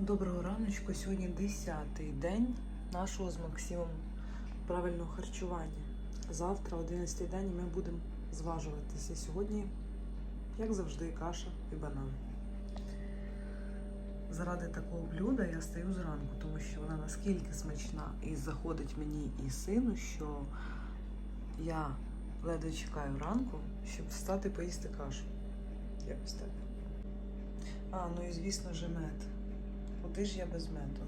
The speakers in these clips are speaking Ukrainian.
Доброго раночку. Сьогодні 10-й день нашого з Максимом правильного харчування. Завтра 11-й день ми будемо зважуватися. Сьогодні, як завжди, каша і банан. Заради такого блюда я стаю зранку, тому що вона наскільки смачна і заходить мені і сину, що я ледве чекаю ранку, щоб встати поїсти кашу. Якось так. А, ну і звісно же мед. Куди ж я без меду?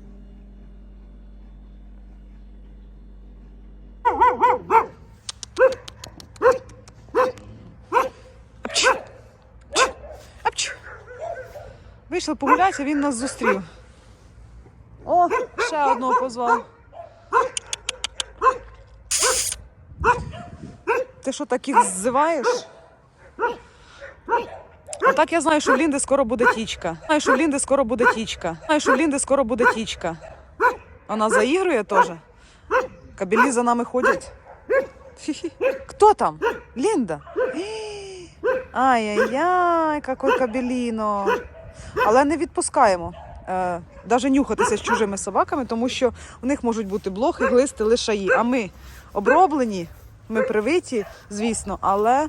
Вийшли погуляти, а він нас зустрів. О, ще одного позвав. Ти що таких ззиваєш? Так я знаю, що в Лінди скоро буде тічка. Знаю, що в Лінди скоро буде тічка. Знаю, що в Лінди скоро буде тічка. Вона заігрує теж. Кабелі за нами ходять. Хто там? Лінда? Ай-яй-яй, какой кабеліно. Але не відпускаємо. Е, Даже нюхатися з чужими собаками, тому що у них можуть бути блохи, глисти, лишаї. А ми оброблені, ми привиті, звісно, але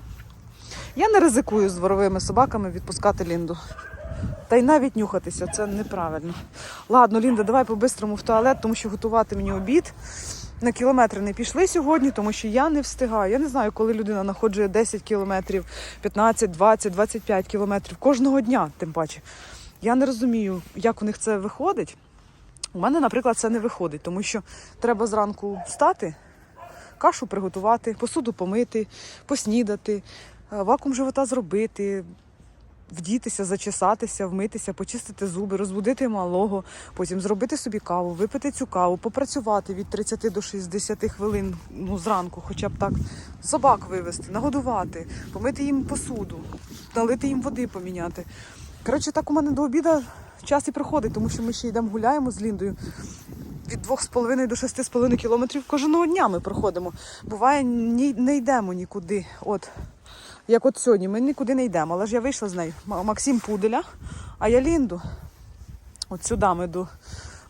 я не ризикую з дворовими собаками відпускати Лінду. Та й навіть нюхатися, це неправильно. Ладно, Лінда, давай по-бистрому в туалет, тому що готувати мені обід. На кілометри не пішли сьогодні, тому що я не встигаю. Я не знаю, коли людина знаходжує 10 кілометрів, 15, 20, 25 кілометрів кожного дня, тим паче. Я не розумію, як у них це виходить. У мене, наприклад, це не виходить, тому що треба зранку встати, кашу приготувати, посуду помити, поснідати, вакуум живота зробити, вдітися, зачесатися, вмитися, почистити зуби, розбудити малого, потім зробити собі каву, випити цю каву, попрацювати від 30 до 60 хвилин ну, зранку, хоча б так, собак вивезти, нагодувати, помити їм посуду, налити їм води поміняти. Коротше, так у мене до обіду час і приходить, тому що ми ще йдемо гуляємо з Ліндою. Від 2,5 до 6,5 кілометрів кожного дня ми проходимо. Буває, ні, не йдемо нікуди. От. Як от сьогодні, ми нікуди не йдемо, але ж я вийшла з нею. Максим Пуделя, а я Лінду. От сюди ми до,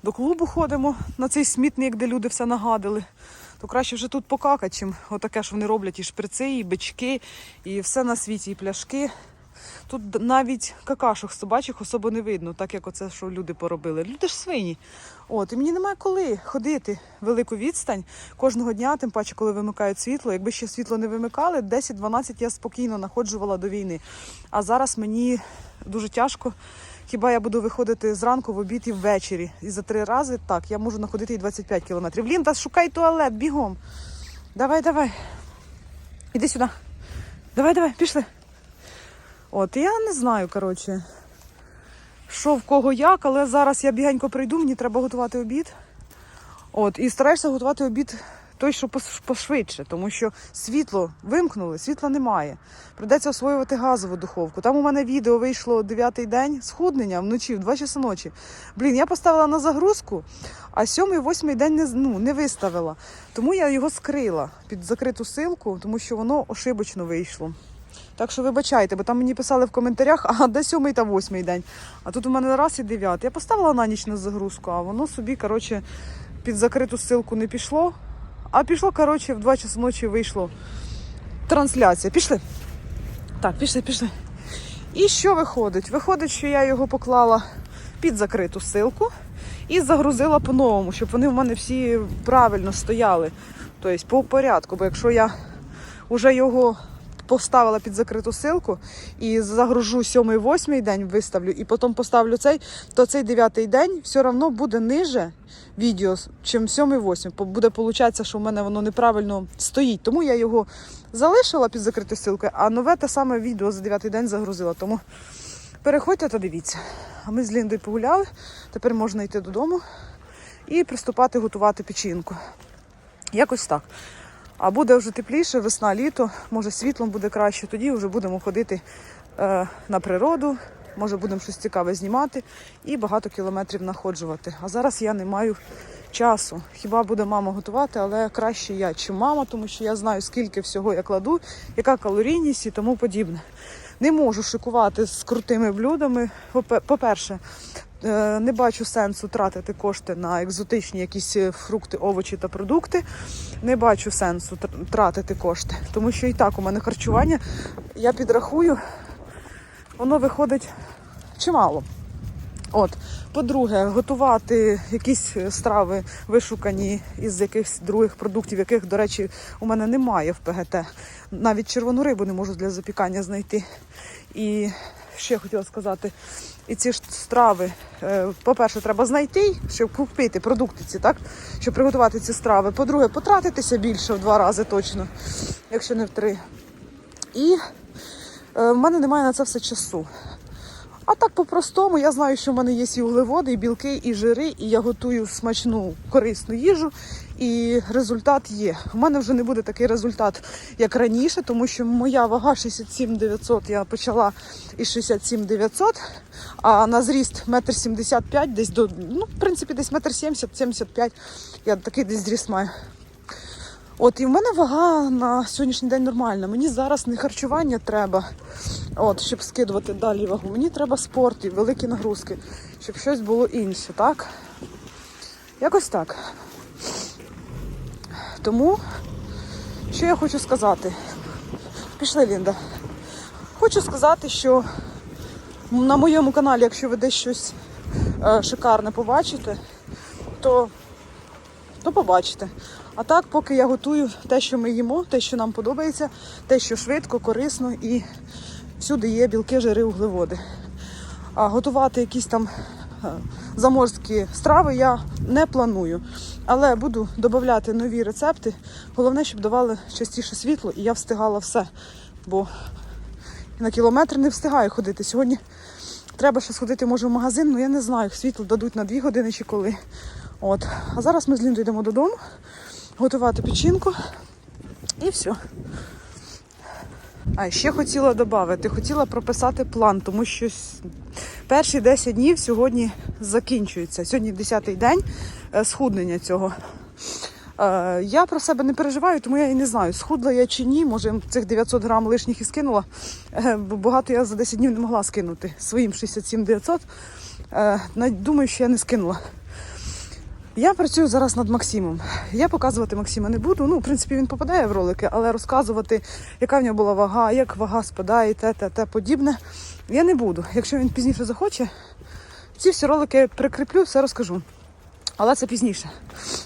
до клубу ходимо, на цей смітник, де люди все нагадили. То краще вже тут покакати, чим отаке, що вони роблять і шприци, і бички, і все на світі, і пляшки. Тут навіть какашок собачих особо не видно, так як оце, що люди поробили. Люди ж свині. От, і мені немає коли ходити велику відстань кожного дня, тим паче, коли вимикають світло. Якби ще світло не вимикали, 10-12 я спокійно находжувала до війни. А зараз мені дуже тяжко. Хіба я буду виходити зранку в обід і ввечері. І за три рази так, я можу находити і 25 кілометрів. Лінда, шукай туалет, бігом. Давай, давай. Іди сюди. Давай, давай, пішли. От, я не знаю, коротше, що в кого як, але зараз я бігенько прийду, мені треба готувати обід. От, і стараєшся готувати обід той, що пошвидше, тому що світло вимкнули, світла немає. Придеться освоювати газову духовку. Там у мене відео вийшло дев'ятий день схуднення вночі, в 2 часа ночі. Блін, я поставила на загрузку, а сьомий, восьмий день не, ну, не виставила. Тому я його скрила під закриту силку, тому що воно ошибочно вийшло. Так що вибачайте, бо там мені писали в коментарях, а де сьомий та восьмий день. А тут у мене раз і дев'ятий. Я поставила на ніч на загрузку, а воно собі, коротше, під закриту ссылку не пішло. А пішло, коротше, в 2 часи ночі вийшло трансляція. Пішли. Так, пішли, пішли. І що виходить? Виходить, що я його поклала під закриту ссылку і загрузила по-новому, щоб вони в мене всі правильно стояли. Тобто по порядку. Бо якщо я вже його поставила під закриту ссылку і загружу сьомий, восьмий день, виставлю, і потім поставлю цей, то цей дев'ятий день все одно буде ниже відео, чим сьомий, восьмий. Буде получатися, що в мене воно неправильно стоїть. Тому я його залишила під закритою ссылкою, а нове те саме відео за дев'ятий день загрузила. Тому переходьте та дивіться. А ми з Ліндою погуляли, тепер можна йти додому і приступати готувати печінку. Якось так. А буде вже тепліше, весна, літо, може світлом буде краще, тоді вже будемо ходити е, на природу, може будемо щось цікаве знімати і багато кілометрів находжувати. А зараз я не маю часу. Хіба буде мама готувати, але краще я, чи мама, тому що я знаю, скільки всього я кладу, яка калорійність і тому подібне. Не можу шикувати з крутими блюдами. По-перше, Не бачу сенсу тратити кошти на екзотичні якісь е, фрукти, овочі та продукти. Не бачу сенсу тратити кошти, тому що і так у мене харчування, я підрахую, воно виходить чимало. От, по-друге, готувати якісь страви вишукані із якихось других продуктів, яких, до речі, у мене немає в ПГТ. Навіть червону рибу не можу для запікання знайти. І ще хотіла сказати, і ці ж страви, е, по-перше, треба знайти, щоб купити продукти ці, так? Щоб приготувати ці страви. По-друге, потратитися більше в два рази точно, якщо не в три. І е, в мене немає на це все часу. А так по-простому, я знаю, що в мене є і углеводи, і білки, і жири, і я готую смачну корисну їжу, і результат є. У мене вже не буде такий результат, як раніше, тому що моя вага 67 900, я почала із 67 900, а на зріст 1,75 м, десь до, ну, в принципі, десь 1,70-75 м, я такий десь зріст маю. От і в мене вага на сьогоднішній день нормальна. Мені зараз не харчування треба, от, щоб скидувати далі вагу. Мені треба спорт і великі нагрузки, щоб щось було інше, так? Якось так. Тому, що я хочу сказати? Пішли, Лінда. Хочу сказати, що на моєму каналі, якщо ви десь щось е, шикарне побачите, то то побачите. А так, поки я готую те, що ми їмо, те, що нам подобається, те, що швидко, корисно і всюди є білки, жири, углеводи. А готувати якісь там заморські страви я не планую. Але буду додавати нові рецепти. Головне, щоб давали частіше світло, і я встигала все. Бо на кілометр не встигаю ходити. Сьогодні треба ще сходити, може, в магазин, ну я не знаю, світло дадуть на дві години чи коли. От. А зараз ми з Ліндою йдемо додому, готувати печінку і все. А ще хотіла додати, хотіла прописати план, тому що перші 10 днів сьогодні закінчуються. Сьогодні 10-й день е, схуднення цього. Е, Я про себе не переживаю, тому я і не знаю, схудла я чи ні. Може, цих 900 грам лишніх і скинула. Е, Бо багато я за 10 днів не могла скинути. Своїм 67 900. Е, Думаю, що я не скинула. Я працюю зараз над Максимом. Я показувати Максима не буду. Ну, в принципі, він попадає в ролики, але розказувати, яка в нього була вага, як вага спадає, те, те, те подібне. Я не буду. Якщо він пізніше захоче, ці всі ролики прикріплю, все розкажу. Але це пізніше.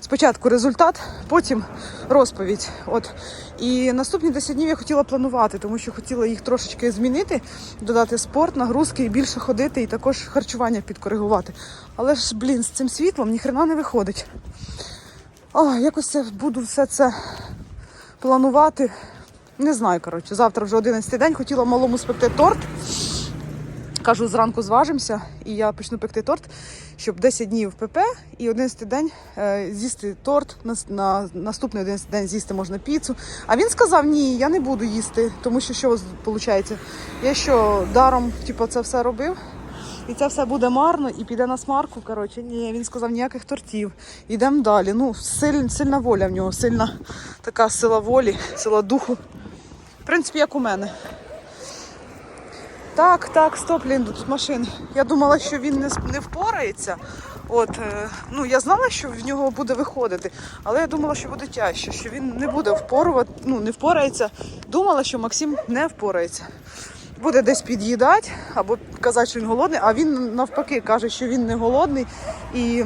Спочатку результат, потім розповідь. От. І наступні 10 днів я хотіла планувати, тому що хотіла їх трошечки змінити, додати спорт, нагрузки і більше ходити, і також харчування підкоригувати. Але ж, блін, з цим світлом ніхрена не виходить. О, якось я буду все це планувати. Не знаю, коротше, завтра вже 11 день. Хотіла малому спекти торт. Кажу, зранку зважимося, і я почну пекти торт, щоб 10 днів ПП і 11 день е, з'їсти торт. На наступний 11 день з'їсти можна піцу. А він сказав: ні, я не буду їсти, тому що що виходить? Я що даром типу, це все робив, і це все буде марно і піде на смарку. Коротше, ні, він сказав ніяких тортів. Йдемо далі. Ну, силь, сильна воля в нього, сильна така сила волі, сила духу. В принципі, як у мене. Так, так, стоп, Лінду, тут машини. Я думала, що він не, не впорається. От, е, ну, я знала, що в нього буде виходити, але я думала, що буде тяжче, що він не буде впорувати, ну, не впорається. Думала, що Максим не впорається. Буде десь під'їдати або казати, що він голодний, а він навпаки каже, що він не голодний і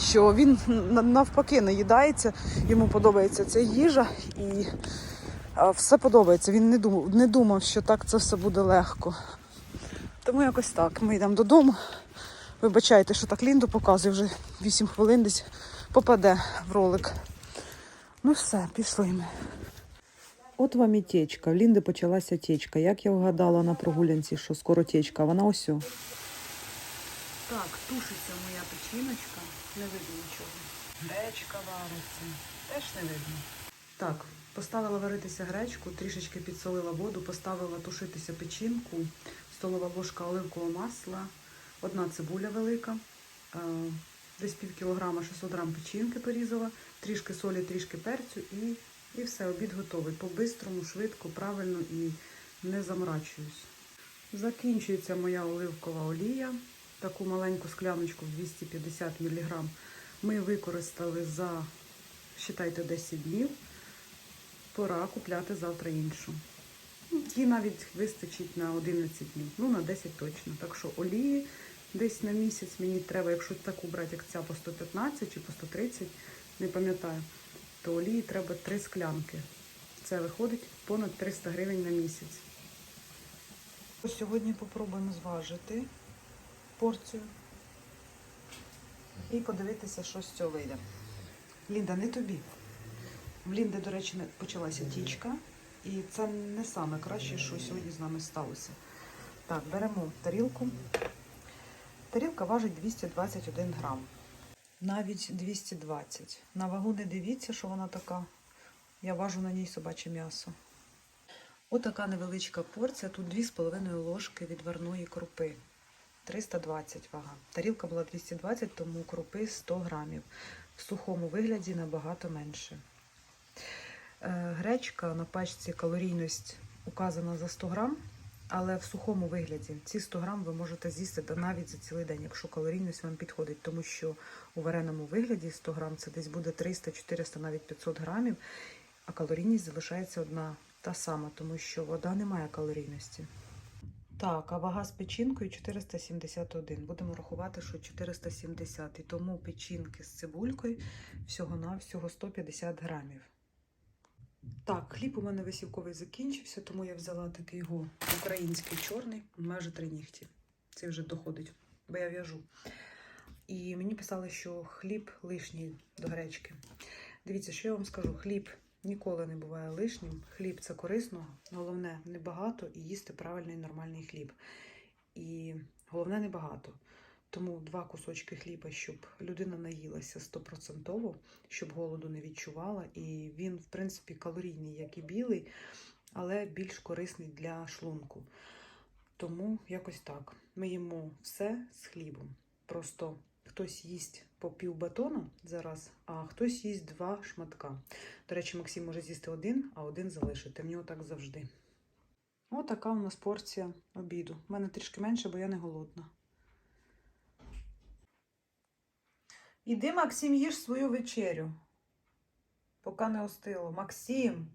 що він на- навпаки наїдається, йому подобається ця їжа і все подобається. Він не думав, не думав, що так це все буде легко. Тому якось так. Ми йдемо додому. Вибачайте, що так Лінду показую, вже 8 хвилин десь попаде в ролик. Ну все, пішли ми. От вам і течка. В Лінди почалася течка. Як я вгадала на прогулянці, що скоро течка, вона ось. о. Так, тушиться моя печіночка. Не видно нічого. Гречка вариться. Теж не видно. Так, поставила варитися гречку, трішечки підсолила воду, поставила тушитися печінку, столова ложка оливкового масла, одна цибуля велика, е, десь пів кілограма 600 грам печінки порізала, трішки солі, трішки перцю і, і все, обід готовий. По-бистрому, швидко, правильно і не заморачуюсь. Закінчується моя оливкова олія. таку маленьку скляночку в 250 мг ми використали за, считайте, 10 днів. Пора купляти завтра іншу. Ну, Їй навіть вистачить на 11 днів, ну на 10 точно. Так що олії десь на місяць мені треба, якщо таку брати, як ця по 115 чи по 130, не пам'ятаю, то олії треба 3 склянки. Це виходить понад 300 гривень на місяць. Сьогодні попробуємо зважити порцію і подивитися, що з цього вийде. Лінда, не тобі. В Лінди, до речі, почалася тічка, і це не саме краще, що сьогодні з нами сталося. Так, беремо тарілку. Тарілка важить 221 грам. Навіть 220. На вагу не дивіться, що вона така. Я важу на ній собаче м'ясо. Отака невеличка порція. Тут 2,5 ложки відварної крупи. 320 вага. Тарілка була 220, тому крупи 100 грамів. В сухому вигляді набагато менше. Е, Гречка на пачці калорійність указана за 100 грам, але в сухому вигляді ці 100 грам ви можете з'їсти навіть за цілий день, якщо калорійність вам підходить, тому що у вареному вигляді 100 грам це десь буде 300, 400, навіть 500 грамів, а калорійність залишається одна та сама, тому що вода не має калорійності. Так, а вага з печінкою 471. Будемо рахувати, що 470. І тому печінки з цибулькою всього-навсього 150 грамів. Так, хліб у мене висівковий закінчився, тому я взяла такий його український чорний, майже три нігті. Це вже доходить, бо я в'яжу. І мені писали, що хліб лишній до гречки. Дивіться, що я вам скажу: хліб ніколи не буває лишнім. Хліб це корисно, головне небагато і їсти правильний нормальний хліб. І головне небагато. Тому два кусочки хліба, щоб людина наїлася стопроцентово, щоб голоду не відчувала. І він, в принципі, калорійний, як і білий, але більш корисний для шлунку. Тому якось так. Ми їмо все з хлібом. Просто хтось їсть по пів батона зараз, а хтось їсть два шматка. До речі, Максим може з'їсти один, а один залишити. В нього так завжди. Отака у нас порція обіду. У мене трішки менше, бо я не голодна. Іди, Максим, їж свою вечерю. Поки не остило. Максим.